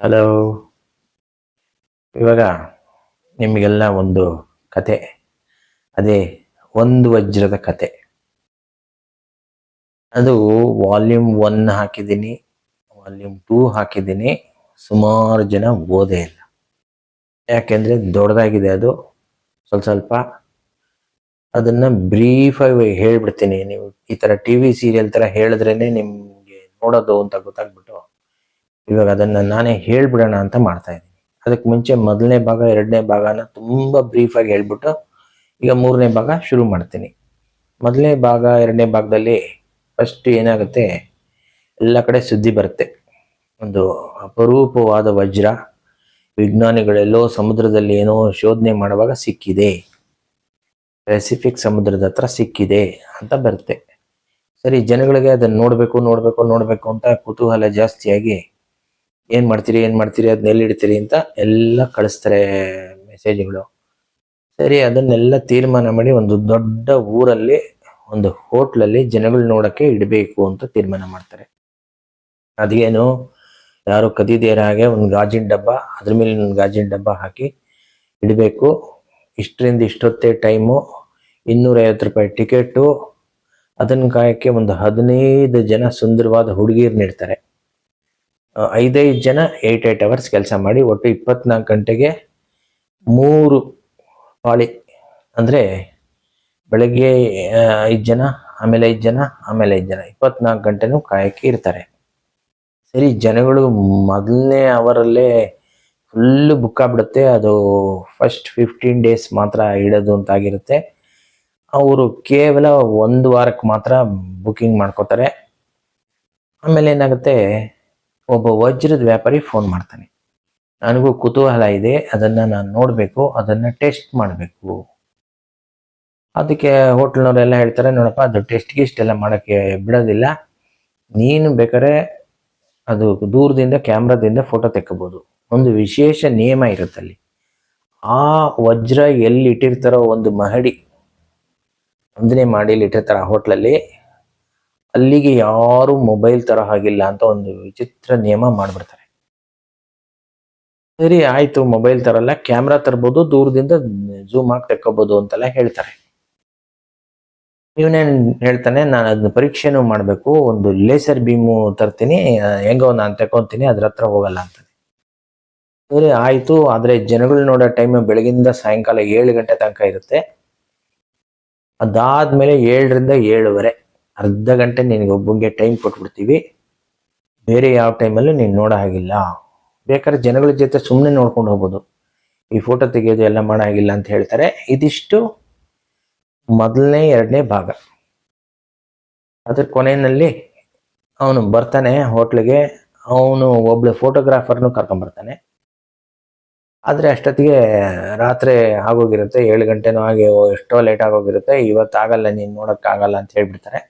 Hello. ಇವಾಗ ನಿಮಗೆಲ್ಲ ಒಂದು ಕತೆ. ಅದೇ ಒಂದು ವಜ್ರದ ಕತೆ. ಅದು ವಾಲ್ಯೂಮ್ ಒನ್ ಹಾಕಿದ್ದೀನಿ. ವಾಲ್ಯೂಮ್ ಟೂ ಹಾಕಿದ್ದೀನಿ. ಸುಮಾರು ಜನ ಓದೇ ಇಲ್ಲ. ಯಾಕೆಂದರೆ ದೊಡ್ಡದಾಗಿದೆ ಅದು. ಸ್ವಲ್ಪ ಸ್ವಲ್ಪ. ಅದನ್ನು ಬ್ರೀಫಾಗಿ ಹೇಳಿಬಿಡ್ತೀನಿ. ನೀವು ಈ ಥರ ಟಿ ವಿ ಸೀರಿಯಲ್ ಥರ ಹೇಳಿದ್ರೇ ನಿಮಗೆ ನೋಡೋದು ಅಂತ ಗೊತ್ತಾಗ್ಬಿಟ್ಟು ಇವಾಗ ಅದನ್ನ ನಾನೇ ಹೇಳ್ಬಿಡೋಣ ಅಂತ ಮಾಡ್ತಾ ಇದ್ದೀನಿ. ಅದಕ್ಕೆ ಮುಂಚೆ ಮೊದಲನೇ ಭಾಗ, ಎರಡನೇ ಭಾಗನ ತುಂಬ ಬ್ರೀಫ್ ಆಗಿ ಹೇಳ್ಬಿಟ್ಟು ಈಗ ಮೂರನೇ ಭಾಗ ಶುರು ಮಾಡ್ತೀನಿ. ಮೊದಲನೇ ಭಾಗ, ಎರಡನೇ ಭಾಗದಲ್ಲಿ ಫಸ್ಟ್ ಏನಾಗುತ್ತೆ? ಎಲ್ಲ ಕಡೆ ಸುದ್ದಿ ಬರುತ್ತೆ. ಒಂದು ಅಪರೂಪವಾದ ವಜ್ರ ವಿಜ್ಞಾನಿಗಳೆಲ್ಲೋ ಸಮುದ್ರದಲ್ಲಿ ಏನೋ ಶೋಧನೆ ಮಾಡುವಾಗ ಸಿಕ್ಕಿದೆ. ಪೆಸಿಫಿಕ್ ಸಮುದ್ರದ ಹತ್ರ ಸಿಕ್ಕಿದೆ ಅಂತ ಬರುತ್ತೆ. ಸರಿ, ಜನಗಳಿಗೆ ಅದನ್ನ ನೋಡ್ಬೇಕು ನೋಡ್ಬೇಕು ನೋಡ್ಬೇಕು ಅಂತ ಕುತೂಹಲ ಜಾಸ್ತಿಯಾಗಿ ಏನ್ ಮಾಡ್ತೀರಿ ಏನ್ ಮಾಡ್ತೀರಿ ಅದನ್ನ ಎಲ್ಲಿ ಇಡ್ತೀರಿ ಅಂತ ಎಲ್ಲ ಕಳಿಸ್ತಾರೆ ಮೆಸೇಜ್ಗಳು ಸರಿ ಅದನ್ನೆಲ್ಲ ತೀರ್ಮಾನ ಮಾಡಿ ಒಂದು ದೊಡ್ಡ ಊರಲ್ಲಿ ಒಂದು ಹೋಟ್ಲಲ್ಲಿ ಜನಗಳು ನೋಡಕ್ಕೆ ಇಡಬೇಕು ಅಂತ ತೀರ್ಮಾನ ಮಾಡ್ತಾರೆ. ಅದೇನು ಯಾರು ಕದಿದೇರ ಹಾಗೆ ಒಂದು ಗಾಜಿನ ಡಬ್ಬ ಅದ್ರ ಮೇಲೆ ಒಂದು ಗಾಜಿನ ಡಬ್ಬ ಹಾಕಿ ಇಡಬೇಕು. ಇಷ್ಟರಿಂದ ಇಷ್ಟೊತ್ತೇ ಟೈಮು ಇನ್ನೂರೈವತ್ತು ರೂಪಾಯಿ ಟಿಕೆಟು ಅದನ್ನು ಕಾಯಕ್ಕೆ ಒಂದು ಹದಿನೈದು ಜನ ಸುಂದರವಾದ ಹುಡುಗಿಯರು ಇಡ್ತಾರೆ ಆ, ಐದೈದು ಜನ ಏಯ್ಟ್ ಏಯ್ಟ್ ಅವರ್ಸ್ ಕೆಲಸ ಮಾಡಿ ಒಟ್ಟು ಇಪ್ಪತ್ನಾಲ್ಕು ಗಂಟೆಗೆ ಮೂರು ಪಾಳಿ ಅಂದರೆ ಬೆಳಗ್ಗೆ ಐದು ಜನ, ಆಮೇಲೆ ಐದು ಜನ, ಆಮೇಲೆ ಐದು ಜನ, ಇಪ್ಪತ್ನಾಲ್ಕು ಗಂಟೆನೂ ಕಾಯಕ್ಕೆ ಇರ್ತಾರೆ. ಸರಿ, ಜನಗಳು ಮೊದಲನೇ ಅವರಲ್ಲೇ ಫುಲ್ಲು ಬುಕ್ ಆಗ್ಬಿಡುತ್ತೆ. ಅದು ಫಸ್ಟ್ ಫಿಫ್ಟೀನ್ ಡೇಸ್ ಮಾತ್ರ ಇಡೋದು ಅಂತ ಆಗಿರುತ್ತೆ. ಅವರು ಕೇವಲ ಒಂದು ವಾರಕ್ಕೆ ಮಾತ್ರ ಬುಕ್ಕಿಂಗ್ ಮಾಡ್ಕೋತಾರೆ. ಆಮೇಲೆ ಏನಾಗುತ್ತೆ ಒಬ್ಬ ವಜ್ರದ ವ್ಯಾಪಾರಿ ಫೋನ್ ಮಾಡ್ತಾನೆ. ನನಗೂ ಕುತೂಹಲ ಇದೆ, ಅದನ್ನ ನಾನು ನೋಡಬೇಕು, ಅದನ್ನ ಟೆಸ್ಟ್ ಮಾಡಬೇಕು. ಅದಕ್ಕೆ ಹೋಟ್ಲ್ನವರೆಲ್ಲ ಹೇಳ್ತಾರೆ, ನೋಡಪ್ಪ, ಅದು ಟೆಸ್ಟ್ ಗಿಸ್ಟ್ ಎಲ್ಲ ಮಾಡೋಕ್ಕೆ ಬಿಡೋದಿಲ್ಲ. ನೀನು ಬೇಕಾದ್ರೆ ಅದು ದೂರದಿಂದ, ಕ್ಯಾಮ್ರಾದಿಂದ ಫೋಟೋ ತೆಕ್ಕಬೋದು. ಒಂದು ವಿಶೇಷ ನಿಯಮ ಇರುತ್ತೆ ಅಲ್ಲಿ ಆ ವಜ್ರ ಎಲ್ಲಿ ಇಟ್ಟಿರ್ತಾರೋ ಒಂದು ಮಹಡಿ ಒಂದನೇ ಮಾಡಿಲಿ ಇಟ್ಟಿರ್ತಾರೆ ಆ ಹೋಟ್ಲಲ್ಲಿ ಅಲ್ಲಿಗೆ ಯಾರು ಮೊಬೈಲ್ ತರ ಹಾಗಿಲ್ಲ ಅಂತ ಒಂದು ವಿಚಿತ್ರ ನಿಯಮ ಮಾಡ್ಬಿಡ್ತಾರೆ. ಸರಿ, ಆಯ್ತು ಮೊಬೈಲ್ ತರಲ್ಲ ಕ್ಯಾಮ್ರಾ ತರ್ಬೋದು, ದೂರದಿಂದ ಜೂಮ್ ಹಾಕಿ ತೆಕ್ಕೋಬಹುದು ಅಂತೆಲ್ಲ ಹೇಳ್ತಾರೆ. ಇವನೇನ್ ಹೇಳ್ತಾನೆ, ನಾನು ಅದನ್ನ ಪರೀಕ್ಷೆನೂ ಮಾಡಬೇಕು, ಒಂದು ಲೇಸರ್ ಬೀಮು ತರ್ತೀನಿ ಹೆಂಗೋ ನಾನು ತಕೊಂತೀನಿ ಅದ್ರ ಹತ್ರ ಹೋಗಲ್ಲ ಅಂತ ಸರಿ, ಆಯ್ತು, ಆದ್ರೆ ಜನಗಳು ನೋಡೋ ಟೈಮ್ ಬೆಳಗಿಂದ ಸಾಯಂಕಾಲ ಏಳು ಗಂಟೆ ತನಕ ಇರುತ್ತೆ. ಅದಾದ್ಮೇಲೆ ಏಳರಿಂದ ಏಳುವರೆ. ಅರ್ಧ ಗಂಟೆ ನಿನಗೆ ಒಬ್ಬಂಗೆ ಟೈಮ್ ಕೊಟ್ಬಿಡ್ತೀವಿ. ಬೇರೆ ಯಾವ ಟೈಮಲ್ಲೂ ನೀನು ನೋಡೋ ಹಾಗಿಲ್ಲ. ಬೇಕಾದ್ರೆ ಜನಗಳ ಜೊತೆ ಸುಮ್ಮನೆ ನೋಡ್ಕೊಂಡು ಹೋಗ್ಬೋದು. ಈ ಫೋಟೋ ತೆಗೆಯೋದು ಎಲ್ಲ ಮಾಡೋ ಹಾಗಿಲ್ಲ ಅಂತ ಹೇಳ್ತಾರೆ. ಇದಿಷ್ಟು ಮೊದಲನೇ, ಎರಡನೇ ಭಾಗ. ಅದ್ರ ಕೊನೆಯಲ್ಲಿ ಅವನು ಬರ್ತಾನೆ ಹೋಟ್ಲಿಗೆ. ಅವನು ಒಬ್ಳು ಫೋಟೋಗ್ರಾಫರ್ನು ಕರ್ಕೊಂಬರ್ತಾನೆ ಆದರೆ ಅಷ್ಟೊತ್ತಿಗೆ ರಾತ್ರಿ ಆಗೋಗಿರುತ್ತೆ. ಏಳು ಗಂಟೆನೂ ಆಗಿ ಎಷ್ಟೋ ಲೇಟ್ ಆಗೋಗಿರುತ್ತೆ. ಇವತ್ತು ಆಗಲ್ಲ, ನೀನು ನೋಡೋಕ್ಕಾಗಲ್ಲ ಅಂತ ಹೇಳ್ಬಿಡ್ತಾರೆ.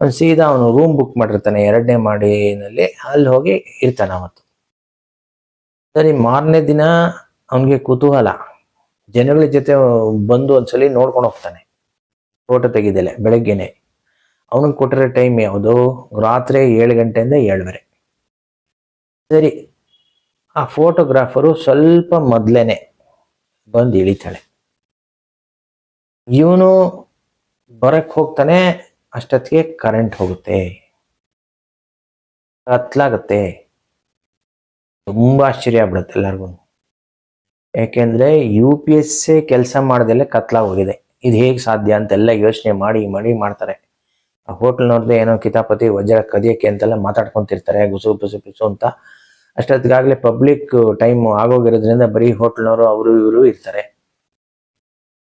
ಅವ್ನು ಸೀದಾ ಅವನು ರೂಮ್ ಬುಕ್ ಮಾಡಿರ್ತಾನೆ, ಎರಡನೇ ಮಾಡಿನಲ್ಲಿ ಅಲ್ಲಿ ಹೋಗಿ ಇರ್ತಾನೆ ಅವತ್ತು. ಸರಿ, ಮಾರನೇ ದಿನ ಅವನಿಗೆ ಕುತೂಹಲ. ಜನಗಳ ಜೊತೆ ಬಂದು ಒಂದ್ಸಲಿ ನೋಡ್ಕೊಂಡು ಹೋಗ್ತಾನೆ. ಫೋಟೋ ತೆಗಿದಲೆ, ಬೆಳಗ್ಗೆನೆ. ಅವನಿಗೆ ಕೊಟ್ಟಿರೋ ಟೈಮ್ ಯಾವುದು? ರಾತ್ರಿ ಏಳು ಗಂಟೆಯಿಂದ ಏಳುವರೆ. ಸರಿ, ಆ ಫೋಟೋಗ್ರಾಫರು ಸ್ವಲ್ಪ ಮೊದಲೇನೆ ಬಂದು ಇಳಿತಾಳೆ. ಇವನು ಬರಕ್ಕೆ ಹೋಗ್ತಾನೆ ಅಷ್ಟೊತ್ತಿಗೆ ಕರೆಂಟ್ ಹೋಗುತ್ತೆ. ಕತ್ಲಾಗತ್ತೆ. ತುಂಬ ಆಶ್ಚರ್ಯ ಆಗ್ಬಿಡುತ್ತೆ ಎಲ್ಲರಿಗೂ ಯಾಕೆಂದ್ರೆ ಯು ಪಿ ಎಸ್ ಸಿ ಕೆಲಸ ಮಾಡ್ದಲ್ಲೇ ಕತ್ಲಾಗೋಗಿದೆ. ಇದು ಹೇಗೆ ಸಾಧ್ಯ ಅಂತೆಲ್ಲ ಯೋಚನೆ ಮಾಡಿ ಮಾಡಿ ಮಾಡ್ತಾರೆ. ಆ ಹೋಟ್ಲ್ನವ್ರದ್ದು ಏನೋ ಕಿತಾಪತಿ, ವಜ್ರ ಕದಿಯಕ್ಕೆ ಅಂತೆಲ್ಲ ಮಾತಾಡ್ಕೊತಿರ್ತಾರೆ, ಗುಸು ಪುಸು ಪಿಸು ಅಂತ. ಅಷ್ಟೊತ್ತಿಗಾಗಲೇ ಪಬ್ಲಿಕ್ ಟೈಮ್ ಆಗೋಗಿರೋದ್ರಿಂದ ಬರೀ ಹೋಟ್ಲ್ನವರು ಅವರು, ಇವರು ಇರ್ತಾರೆ.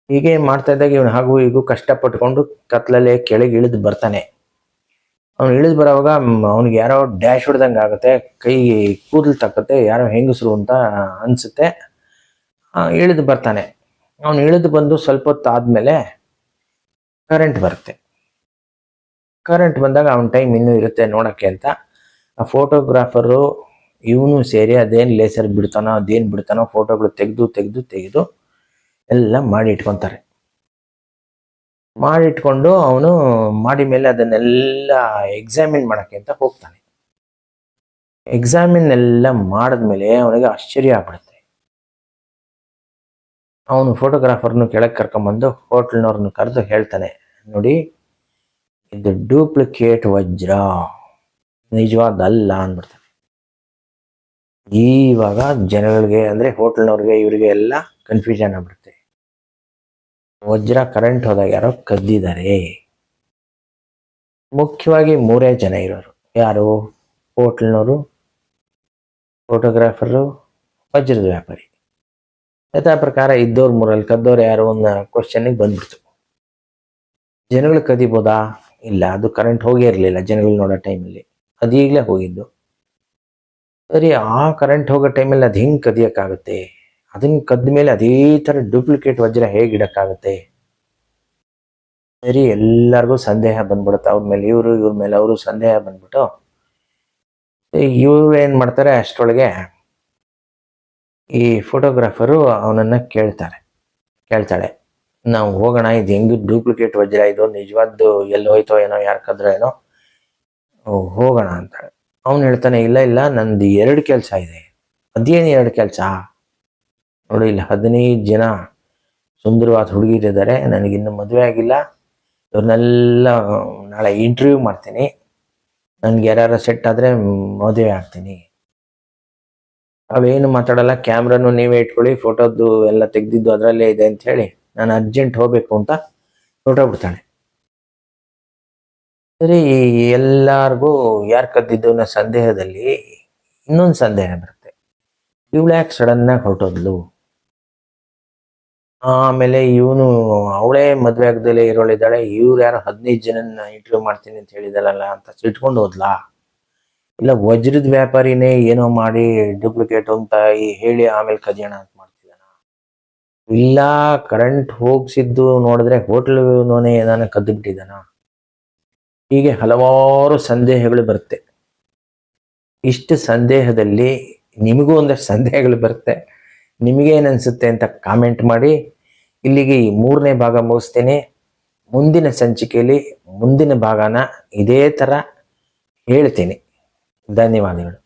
ಹೀಗೆ ಮಾಡ್ತಾ ಇದ್ದಾಗ ಇವನು ಹಾಗೂ ಹೀಗೂ ಕಷ್ಟಪಟ್ಕೊಂಡು ಕತ್ಲಲ್ಲೇ ಕೆಳಗೆ ಇಳಿದು ಬರ್ತಾನೆ. ಅವ್ನು ಇಳಿದು ಬರೋವಾಗ ಅವನಿಗೆ ಯಾರೋ ಡ್ಯಾಶ್ ಹೊಡೆದಂಗೆ ಆಗುತ್ತೆ, ಕೈ ಕೂದಲು ತಕ್ಕತ್ತೆ ಯಾರೋ ಹೆಂಗಸರು ಅಂತ ಅನಿಸುತ್ತೆ. ಇಳಿದು ಬರ್ತಾನೆ. ಅವನು ಇಳಿದು ಬಂದು ಸ್ವಲ್ಪ ಹೊತ್ತು ಆದಮೇಲೆ ಕರೆಂಟ್ ಬರುತ್ತೆ. ಕರೆಂಟ್ ಬಂದಾಗ ಅವನ ಟೈಮ್ ಇನ್ನೂ ಇರುತ್ತೆ ನೋಡೋಕ್ಕೆ ಅಂತ. ಆ ಫೋಟೋಗ್ರಾಫರು ಇವನು ಸೇರಿ ಅದೇನು ಲೇಸರ್ ಬಿಡ್ತಾನೋ, ಅದೇನು ಬಿಡ್ತಾನೋ ಫೋಟೋಗಳು ತೆಗೆದು ತೆಗೆದು ತೆಗೆದು ಎಲ್ಲ ಮಾಡಿ ಇಟ್ಕೊಂತಾರೆ. ಮಾಡಿಟ್ಕೊಂಡು ಅವನು ಮಾಡಿ ಮೇಲೆ ಅದನ್ನೆಲ್ಲ ಎಕ್ಸಾಮಿನ್ ಮಾಡಕ್ಕೆ ಅಂತ ಹೋಗ್ತಾನೆ. ಎಕ್ಸಾಮಿನ್ ಎಲ್ಲ ಮಾಡಿದ್ಮೇಲೆ ಅವನಿಗೆ ಆಶ್ಚರ್ಯ ಆಗ್ಬಿಡುತ್ತೆ. ಅವನು ಫೋಟೋಗ್ರಾಫರ್ನು ಕೆಳಗೆ ಕರ್ಕೊಂಬಂದು ಹೋಟ್ಲ್ನವ್ರನ್ನ ಕರೆದು ಹೇಳ್ತಾನೆ, ನೋಡಿ, ಇದು ಡೂಪ್ಲಿಕೇಟ್ ವಜ್ರ. ನಿಜವಾದಲ್ಲ ಅಂದ್ಬಿಡ್ತಾನೆ. ಈವಾಗ ಜನಗಳಿಗೆ ಅಂದ್ರೆ ಹೋಟ್ಲ್ನವ್ರಿಗೆ ಇವರಿಗೆ ಎಲ್ಲ ಕನ್ಫ್ಯೂಷನ್ ಆಗ್ಬಿಡುತ್ತೆ. ವಜ್ರ ಕರೆಂಟ್ ಹೋದಾಗ ಯಾರೋ ಕದ್ದಿದ್ದಾರೆ ಮುಖ್ಯವಾಗಿ ಮೂರೇ ಜನ ಇರೋರು. ಯಾರು? ಹೋಟ್ಲ್ನವರು ಫೋಟೋಗ್ರಾಫರು ವಜ್ರದ ವ್ಯಾಪಾರಿ. ಯಥಾ ಪ್ರಕಾರ ಇದ್ದವ್ರ ಮೂರಲ್ಲಿ ಕದ್ದವ್ರು ಯಾರು ಒಂದು ಕ್ವಶನ್ಗೆ ಬಂದ್ಬಿಡ್ತು. ಜನಗಳು ಕದಿಬೋದಾ? ಇಲ್ಲ, ಅದು ಕರೆಂಟ್ ಹೋಗೇ ಇರಲಿಲ್ಲ ಜನಗಳು ನೋಡೋ ಟೈಮಲ್ಲಿ ಅದು ಈಗಲೇ ಹೋಗಿದ್ದು. ಸರಿ, ಆ ಕರೆಂಟ್ ಹೋಗೋ ಟೈಮಲ್ಲಿ ಅದು ಹೆಂಗೆ ಕದಿಯೋಕ್ಕಾಗುತ್ತೆ? ಅದನ್ನ ಕದ್ದ ಮೇಲೆ ಅದೇ ಥರ ಡೂಪ್ಲಿಕೇಟ್ ವಜ್ರ ಹೇಗೆ ಇಡಕ್ಕಾಗುತ್ತೆ? ಸರಿ, ಎಲ್ಲರಿಗೂ ಸಂದೇಹ ಬಂದ್ಬಿಡುತ್ತೆ. ಅವ್ರ ಮೇಲೆ ಇವರು, ಇವ್ರ ಮೇಲೆ ಅವರು ಸಂದೇಹ ಬಂದ್ಬಿಟ್ಟು. ಇವ್ರು ಏನು ಮಾಡ್ತಾರೆ ಅಷ್ಟರೊಳಗೆ? ಈ ಫೋಟೋಗ್ರಾಫರು ಅವನನ್ನ ಕೇಳ್ತಾರೆ. ಕೇಳ್ತಾಳೆ, ನಾವು ಹೋಗೋಣ, ಇದು ಹೆಂಗ್ ಡೂಪ್ಲಿಕೇಟ್ ವಜ್ರ ಇದು? ನಿಜವಾದ್ದು ಎಲ್ಲಿ ಹೋಯ್ತೋ ಏನೋ ಯಾರು ಕದ್ರ ಏನೋ ಹೋಗೋಣ ಅಂತಾಳೆ. ಅವನು ಹೇಳ್ತಾನೆ, ಇಲ್ಲ ಇಲ್ಲ, ನಂದು ಎರಡು ಕೆಲಸ ಇದೆ. ಅದೇನು ಎರಡು ಕೆಲಸ? ನೋಡಿ, ಇಲ್ಲಿ ಹದಿನೈದು ಜನ ಸುಂದರವಾದ ಹುಡುಗಿರಿದ್ದಾರೆ. ನನಗಿನ್ನು ಮದುವೆ ಆಗಿಲ್ಲ. ಇವ್ರನ್ನೆಲ್ಲ ನಾಳೆ ಇಂಟರ್ವ್ಯೂ ಮಾಡ್ತೀನಿ. ನನಗೆ ಯಾರು ಸೆಟ್ ಆದರೆ ಮದುವೆ ಆಗ್ತೀನಿ. ಅವೇನು ಮಾತಾಡಲ್ಲ ಕ್ಯಾಮ್ರಾನು ನೀವೇ ಇಟ್ಕೊಳ್ಳಿ ಫೋಟೋದ್ದು ಎಲ್ಲ ತೆಗ್ದಿದ್ದು ಅದರಲ್ಲೇ ಇದೆ ಅಂತ ಹೇಳಿ ನಾನು ಅರ್ಜೆಂಟ್ ಹೋಗಬೇಕು ಅಂತ ಬಿಡ್ತಾಳೆ ಸರಿ ಎಲ್ಲಾರ್ಗೂ ಯಾರು ಕದ್ದಿದ್ದು ಅನ್ನೋ ಸಂದೇಹದಲ್ಲಿ ಇನ್ನೊಂದು ಸಂದೇಹ ಬರುತ್ತೆ. ಇವಳು ಯಾಕೆ ಸಡನ್ ಆಗಿ ಹೊರಟೋದ್ಲು? ಆಮೇಲೆ ಇವನು ಅವಳೇ ಮದ್ವೆ ಆಗದಲ್ಲೇ ಇರೋಳಿದ್ದಾಳೆ. ಇವ್ರು ಯಾರು ಹದಿನೈದು ಜನನ ಇಂಟರ್ವ್ಯೂ ಮಾಡ್ತೀನಿ ಅಂತ ಹೇಳಿದಲ್ಲ ಅಂತ ಸಿಟ್ಕೊಂಡು ಹೋದ್ಲಾ? ಇಲ್ಲ, ವಜ್ರದ ವ್ಯಾಪಾರಿನೇ ಏನೋ ಮಾಡಿ ಡೂಪ್ಲಿಕೇಟ್ ಅಂತ ಹೇಳಿ ಆಮೇಲೆ ಕದಿಯೋಣ ಅಂತ ಮಾಡ್ತಿದ್ದಾನ? ಇಲ್ಲ ಕರೆಂಟ್ ಹೋಗ್ಸಿದ್ದು ನೋಡಿದ್ರೆ ಹೋಟ್ಲ್ನೋನೇ ಏನಾನ ಕದ್ದು ಬಿಟ್ಟಿದ್ದಾನ ಹೀಗೆ ಹಲವಾರು ಸಂದೇಹಗಳು ಬರುತ್ತೆ. ಇಷ್ಟು ಸಂದೇಹದಲ್ಲಿ ನಿಮಗೂ ಒಂದಷ್ಟು ಸಂದೇಹಗಳು ಬರುತ್ತೆ. ನಿಮಗೇನು ಏನನ್ಸುತ್ತೆ ಅಂತ ಕಾಮೆಂಟ್ ಮಾಡಿ. ಇಲ್ಲಿಗೆ ಈ ಮೂರನೇ ಭಾಗ ಮುಗಿಸ್ತೇನೆ. ಮುಂದಿನ ಸಂಚಿಕೆಯಲ್ಲಿ ಮುಂದಿನ ಭಾಗನ ಇದೇ ಥರ ಹೇಳ್ತೀನಿ. ಧನ್ಯವಾದಗಳು.